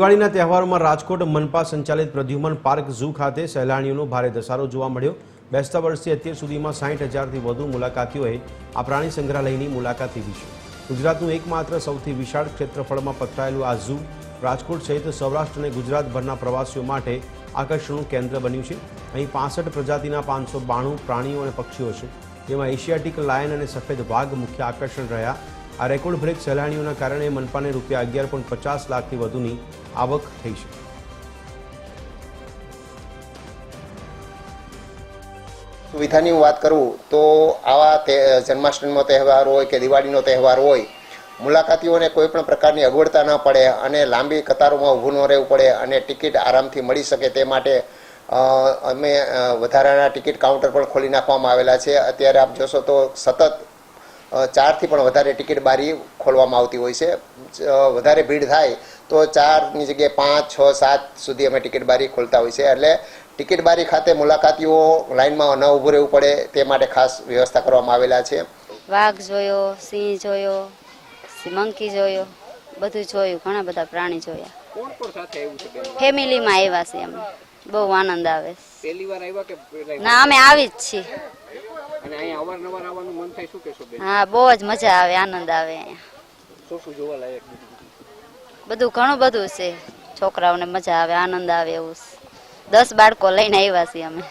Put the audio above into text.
દિવાળીના તહેવારોમાં રાજકોટ મનપા સંચાલિત પ્રદ્યુમન પાર્ક ઝૂ ખાતે સહેલાણીઓનો ભારે ધસારો જોવા મળ્યો. બેસતા વર્ષથી અત્યાર સુધીમાં સાઠ હજારથી વધુ મુલાકાતીઓએ આ પ્રાણી સંગ્રહાલયની મુલાકાત લીધી છે. ગુજરાતનું એકમાત્ર સૌથી વિશાળ ક્ષેત્રફળમાં પથરાયેલું આ ઝૂ રાજકોટ સહિત સૌરાષ્ટ્ર અને ગુજરાતભરના પ્રવાસીઓ માટે આકર્ષણનું કેન્દ્ર બન્યું છે. અહીં પાસઠ પ્રજાતિના પાંચસો બાણું પ્રાણીઓ અને પક્ષીઓ છે. જેમાં એશિયાટિક લાયન અને સફેદ વાઘ મુખ્ય આકર્ષણ રહ્યા આ રેકોર્ડ બ્રેક સહેલાણીઓના કારણે મનપાને રૂપિયા અગિયાર પોઈન્ટ પચાસ લાખથી વધુની આવક થઈ છે. સુવિધાની હું વાત કરું તો આવા જન્માષ્ટમીનો તહેવાર હોય કે દિવાળીનો તહેવાર હોય, મુલાકાતીઓને કોઈ પણ પ્રકારની અગવડતા ન પડે અને લાંબી કતારોમાં ઊભું ન રહેવું પડે અને ટિકિટ આરામથી મળી શકે તે માટે અમે વધારાના ટિકિટ કાઉન્ટર પણ ખોલી નાખવામાં આવેલા છે. અત્યારે આપ જોશો તો સતત ચારથી પણ વધારે ટિકિટ બારી ખોલવામાં આવતી હોય છે. વધારે ભીડ થાય તો ચારની જગ્યાએ પાંચ છ સાત સુધી અમે ટિકિટ બારી ખોલતા હોય છે. એટલે ટિકિટ બારી ખાતે મુલાકાતીઓ લાઇનમાં ન ઊભું રહેવું પડે તે માટે ખાસ વ્યવસ્થા કરવામાં આવેલા છે. વાઘ જોયો સિંહ જોયો મંકી જોયો બધું જોયું ઘણા બધા પ્રાણી જોયા. કોણ કોણ સાથે આવ્યું છે બેન? ફેમિલીમાં આવ્યા છે અમે બહુ આનંદ આવે. પહેલી વાર આવ્યા કે ના અમે આવી જ છીએ. અને અહીંયા અવારનવાર આવવાનું મન થાય શું કહેશો બેન? હા બહુ જ મજા આવે આનંદ આવે અહીંયા. શું શું જોવા લાયક બધું ઘણું બધું છે. છોકરાઓને મજા આવે આનંદ આવે એવું દસ બાળકો લઈને આવ્યા છીએ અમે.